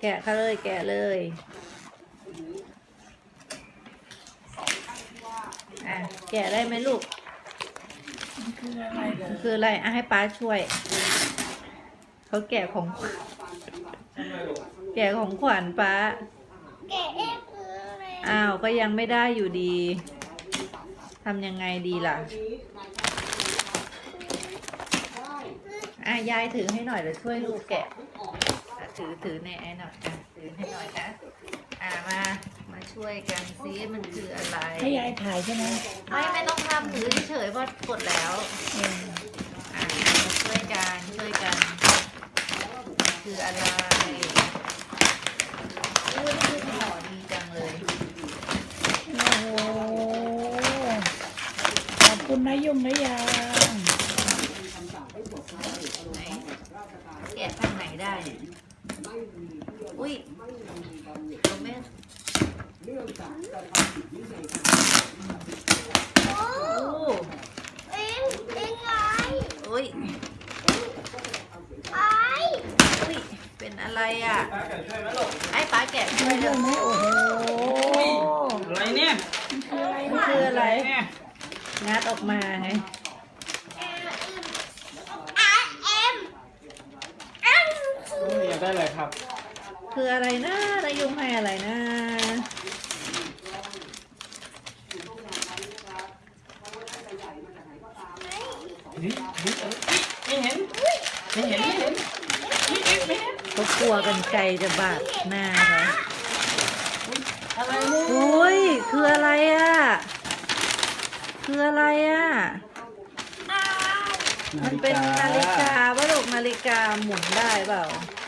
แกะเขาเลยแกะเลยอะแกะได้ไหมลูกคืออะไรเด้อคืออะไรอะให้ป้าช่วย เขาแกะของ แกะของขวัญป้าแกะเองคืออะไรอ้าวก็ยังไม่ได้อยู่ดีทำยังไงดีล่ะอะยายถือให้หน่อยเดี๋ยวช่วยลูกแกะอะ ถือถือในไอ้หน่อยอะถือให้หน่อยนะอะมามาช่วยกันซิมันคืออะไร ให้ยายถ่ายใช่ไหมไม่ไม่ต้องทำถือเฉยๆเพราะกดแล้วเอออะมาช่วยกันช่วยกัน คืออะไรอุ้ยนี่คือห่อดีจังเลยโอ้โหขอบคุณนะยุ่งนะยางไหนแกะทาง ไหนได้เนี่ยอุ้ยเราไม่โอ้โอ้เองเองไงอุ้ยไอ้อุ้ยเป็นอะไรอะ ไอ้ป้าแกะช่วยเร็ยุ่วงไหมโอ้โหอะไรเนี่ย คืออะไรมันนะคืออะไรเนี่ยงัดออกมาไง เอ็มอะเอ็มเอ็มคือ อยาก ได้อะไรครับ คืออะไรนะนายุงให้อะไรนะ นี่นี่ไม่เห็นไม่เห็นไม่เห็นเขากลัวกันไกลจะบาดหน้าเขาอะไรเนี่ยอุ้ยคืออะไรอะ คืออะไรอะอ้าวมันเป็นนาฬิกาว่าลูกนาฬิกาหมุนได้เปล่าไ